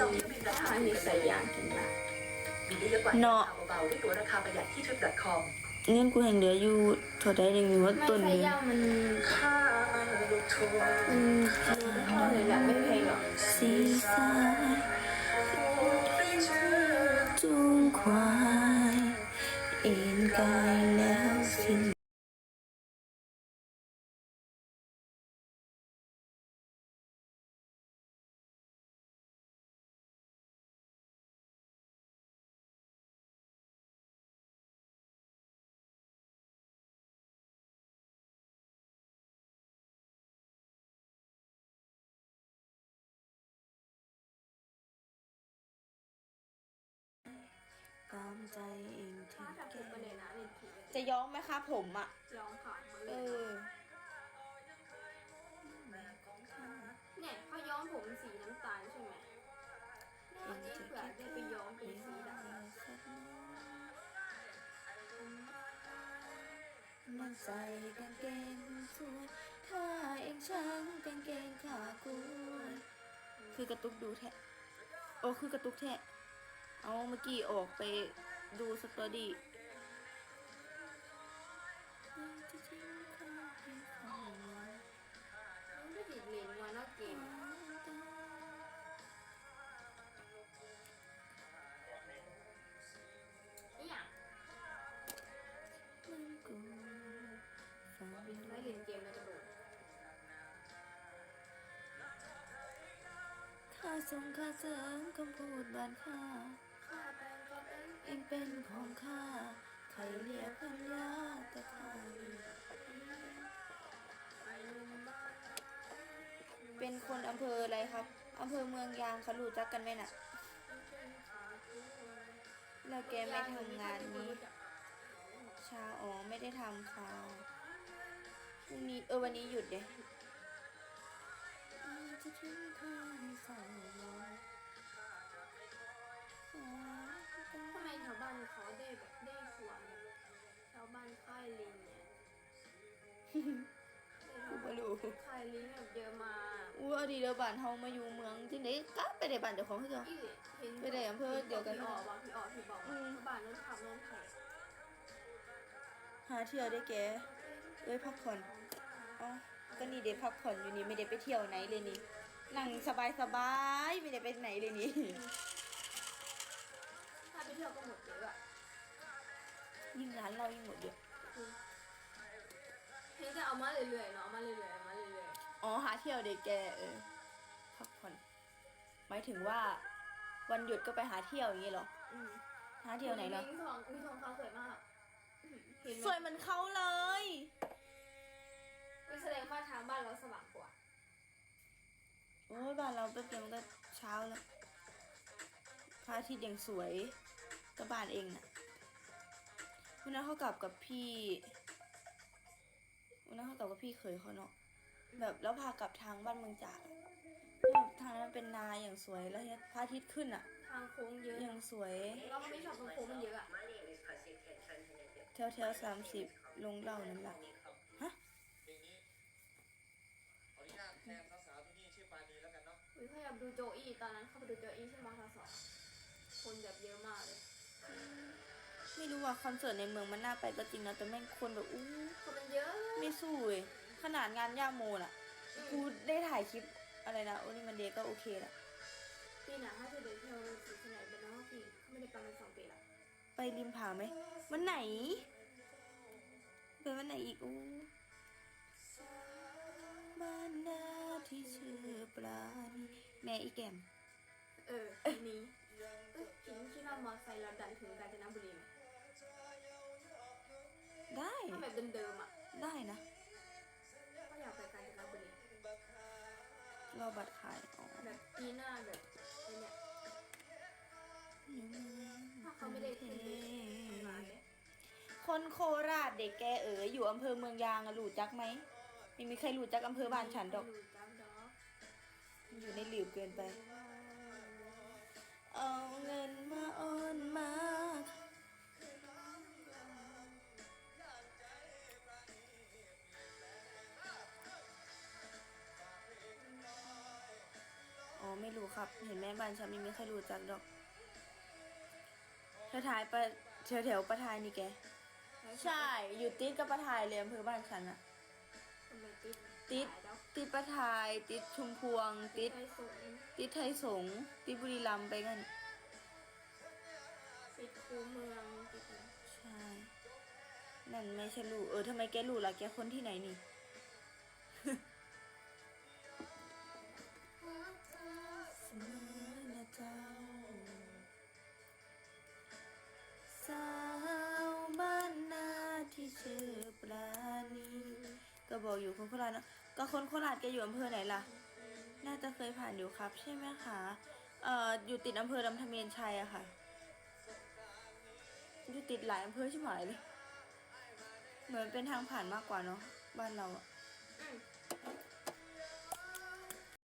ราคาอันนี้ใส่ยางกินมาบินได้เยอะกว่าเนาะเบาๆด้วยตัวราคาประหยัดที่ trip.com เงินกูแห่งเหลืออยู่เท่าใดเองมีว่าไม่ต้นใส่เดือนยางมันค่าลูกทัวร์มันเท่าเลยแหละไม่แพงหรอกสีฟ้าเป็นชื่อจูงควายเอ็นกาย ตามใจเองถึถ้างทำผแก่มไปเลยนะเล่นผีเลยจะย้อมไหมคะผมอะ ลองค่ะมาเอเลยอ เนี่ยเขาย้อมผมสีน้ำตาลใช่ไหมเนี่ยวันนี้เผื่อได้ไปย้อมเป็นสีดำมันใส่กางเกงสวยถ้าเองช่างกางเกงขากล้วยคือกระตุกดูแท้โอ้คือกระตุกแท้ เอาเมื่อกี้ออกไปดูสตอรี่มันไม่ติดเลนวานอกเกมนี่อย่างไม่เล่นเกมแล้วจะโดนค่าส่งค่าเสริมคำพูดบานค่าข้าแปลงก็ เองเป็นของข้าใครเรียกพันยาแต่ข้าเป็นคนอำเภออะไรครับอำเภอเมืองยางเขารู้จักกันไหมน่ะ แล้วแกไม่ทำงานนี้ ชาอ๋อไม่ได้ทำค่ะพรุ่งนี้เออวันนี้หยุดเด้จะทิ้งเธอให้เค่ายลิงเนี่ยกูไม่รู้ค่ายลิงแบบเยอะมากอู้อดีเดอบ้านเฮามาอยู่เมืองจังได๋กลับไปได้บ้านเจ้าของคือเก่า อีเห็นไปได้อำเภอเดียวกันพี่ออกบอกพี่ออกพี่บอกอืม บ้านนู้นขับนู้นไผ่หาเที่ยวได้แกเอ้ยพักผ่อนอ๋อก็นี่เด้พักผ่อนอยู่นี่ไม่ได้ไปเที่ยวไหนเลยนี่นั่งสบายสบายๆไม่ได้ไปไหนเลยนี่ ถ้าไปเที่ยวก็หมดเยอะอะยิ่งร้านเรายิ่งหมดเยอะ เห็นแต่เอามาเรื่อยๆเนาะเอามาเรื่อยๆเอามาเรื่อยอ๋อหาเที่ยวเด้แกเออพักผ่อนหมายถึงว่า วันหยุดก็ไปหาเที่ยวอย่างงี้เหรอๆอืมหาเที่ยวไหนเหรอมีทองมีทองฟ้าสวยมากอืมเห็นไหมสวยเหมือนเขาเลยอุ๊ยแสดงว่าทางบ้านเราสว่างกว่าโอ้ยบ้านเราแป๊บเดียวมันก็เช้าแล้วพระอาทิตย์ยังสวยก็บ้านเองน่ะ วันนั้นเขากลับกับพี่วันนั้นเขากลับกับพี่เคยเขาเนาะแบบแล้วพากลับทางบ้านเมืองจากอะแบบทางนั้นเป็นนาอย่างสวยแล้วเนี่ยพระอาทิตย์ขึ้นอะ ทางโค้งเยอะยังสวยเราก็ไม่ชอบตรงโค้งมันเยอะอะแถวแถวสามสิบลงเหล่านั่นแหละฮะเพลงนี้ขออนุญาตแทนสาวๆที่นี่ชื่อปานีแล้วกันเนาะอุ้ยเขาอยากดูโจอี้ตอนนั้นเข้าไปดูโจอี้ที่มอทสองคนแบบเยอะมากเลย ไม่รู้ว่าคอนเสิร์ตในเมืองมันน่าไปก็จริงนะแต่แม่งคนแบบอู้คนมันเยอะไม่สู้เว้ยขนาดงานย่าโมน่ะกูได้ถ่ายคลิปอะไรนะโอ้นี่มันเดย์ก็โอเคละปีหน้าถ้าจะเดินเที่ยวสีสนเป็นน้องปีเขาไม่ได้ไปมาสองปีละไปริมผาไหมวันไหนไปวันไหนอีกอู้บ้านนาที่ชื่อปลานีแม่อีแกมเออปีนี้เอ้ยคิดคิดว่ามอไซค์เราดันถึงกาญจนบุรีไหม ได้ ถ้าแบบเดิมๆอะได้นะ ก็อยากไปกาญจนบุรีรอบัตรขายอ๋อแบบปีหน้าแบบไอ้เนี่ยถ้าเขาไม่ได้ขึ้นเลยทำงานเนี่ยคนโคราชเด็กแกเอ๋ยอยู่อำเภอเมืองยางอะรู้จักไหมไม่มีใครรู้จักอำเภอบ้านฉันดอก ดูจับดอกอยู่ในหลิวเกินไป เอาเงินมาโอนมาอ๋ ครับ เห็นแม่บ้านฉันไม่มีใครรู้จักดอกเธอถ่ายปะแถวแถวๆประทายนี่แก ใช่ อยู่ติดกับประทายเลยอำเภอบ้านฉันอะทำไมติดติดหลายดอกติดประทายติดชุมพวง ติดไทยสูงติดไทยสงฆ์ติดบุรีรัมย์ไปกันติดคูเมืองติดอะไรใช่นั่นไม่ใช่ลูกเออทำไมแกรู้ล่ะแกคนที่ไหนนี่ เสมอนะเจ้า สาวบ้านนาที่ชื่อปราณีก็บอกอยู่คนโคราชเนอะก็คนโคราชแกอยู่อำเภอไหนล่ะ น่าจะเคยผ่านอยู่ครับ ใช่ไหมคะเอ่ออยู่ติดอำเภอลำธเมียนชัยอะค่ะอยู่ติดหลายอำเภอใชิบหายเลยเหมือนเป็นทางผ่านมากกว่าเนาะบ้านเราอะ